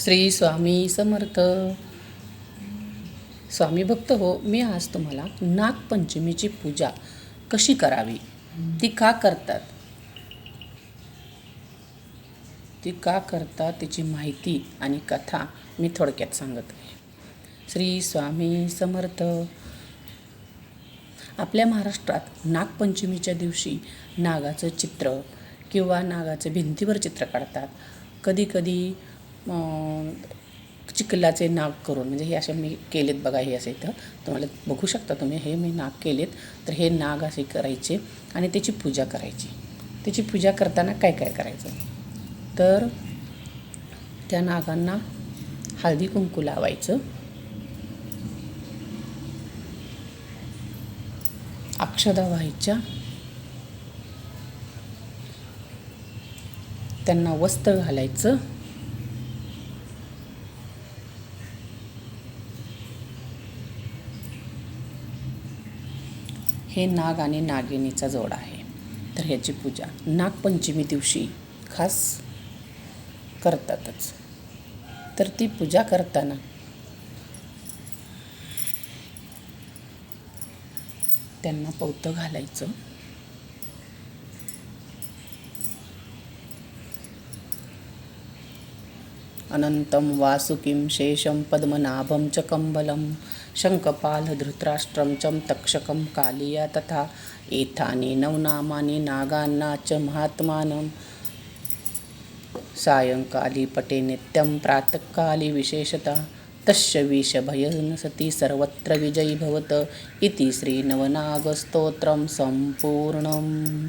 श्री स्वामी समर्थ. स्वामी भक्त हो मी आज तुम्हाला नागपंचमीची पूजा कशी करावी? ती का करतात? ती का करतात तिची माहिती आणि कथा मी थोडक्यात सांगत आहे. श्री स्वामी समर्थ. आपल्या महाराष्ट्रात नागपंचमीच्या दिवशी नागाचं चित्र किंवा नागाचं भिंतीवर चित्र काढतात. कधीकधी चिखलाचे नाग करून म्हणजे हे असे मी केलेत बघा हे असे इथं. तुम्हाला बघू शकता तुम्ही हे मी नाग केलेत. तर हे नाग असे करायचे आणि त्याची पूजा करायची. त्याची पूजा करताना काय काय करायचं? तर त्या नागांना हळदी कुंकू लावायचं. अक्षदा व्हायच्या. त्यांना वस्त्र घालायचं. हे नाग आणि नागिनीचा जोड आहे. तर ह्याची पूजा नागपंचमी दिवशी खास करतातच. तर ती पूजा करताना त्यांना पौतं घालायचं. अनन्तं वासुकिं शेषं पद्मनाभं च कम्बलं शङ्खपालधृतराष्ट्रं च तक्षकं कालिया तथा एतानि नवनामानि नागान्ना च महात्मानं। सायंकाली पटे नित्यं प्रातःकाली विशेषता तस्य विषभयं सति सर्वत्र विजयी भवत इति श्रीनवनागस्तोत्रं सम्पूर्णम्।